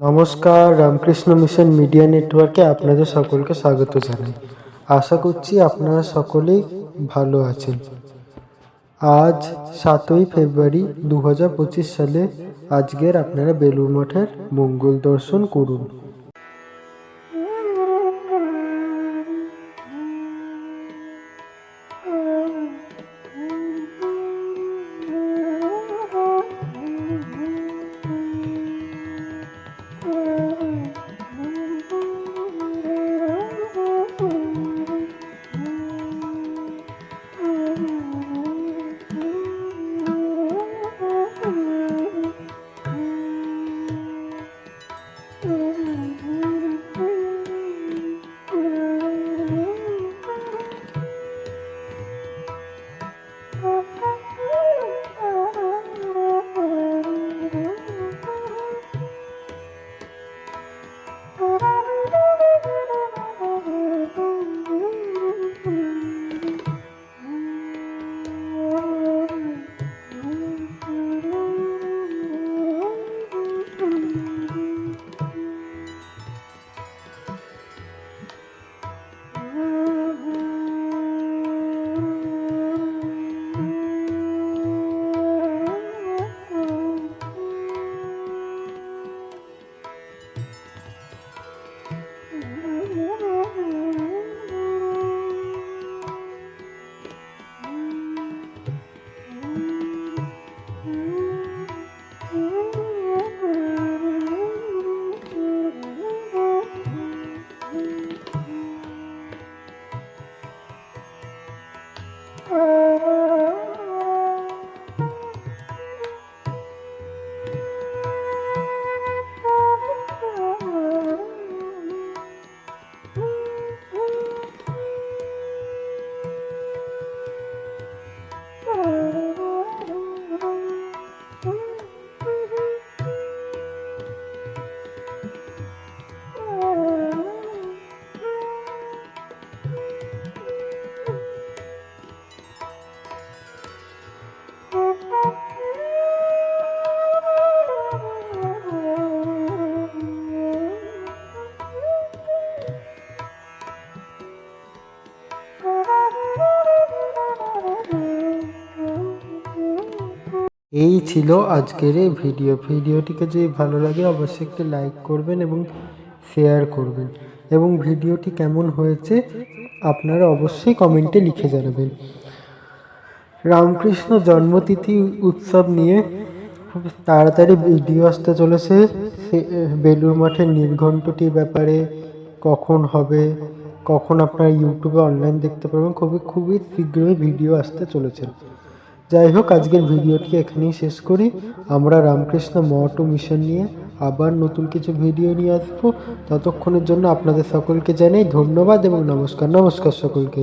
নমস্কার, Ramakrishna mission media নেটওয়ার্কে আপনাদের সকলকে স্বাগত জানাই। আশা করছি আপনারা সকলেই ভালো আছেন। আজ সাতই ফেব্রুয়ারি দু হাজার পঁচিশ সালে আজকের আপনারা বেলুর মঠের মঙ্গল দর্শন করুন। Mm-hmm. এই ছিল আজকের এই ভিডিও। ভিডিওটিকে যদি ভালো লাগে অবশ্যই একটি লাইক করবেন এবং শেয়ার করবেন। এবং ভিডিওটি কেমন হয়েছে আপনারা অবশ্যই কমেন্টে লিখে জানাবেন। রামকৃষ্ণ জন্মতিথি উৎসব নিয়ে খুব তাড়াতাড়ি ভিডিও আসতে চলেছে। বেলুর মাঠের নির্ঘণ্টটির ব্যাপারে কখন হবে, কখন আপনারা ইউটিউবে অনলাইন দেখতে পারবেন, খুবই খুবই শীঘ্রই ভিডিও আসতে চলেছে। যাই হোক আজকের ভিডিওটি এখানেই শেষ করি। আমরা রামকৃষ্ণ মঠ ও মিশন নিয়ে আবার নতুন কিছু ভিডিও নিয়ে আসব। ততক্ষণের জন্য আপনাদের সকলকে জানাই ধন্যবাদ এবং নমস্কার নমস্কার সকলকে।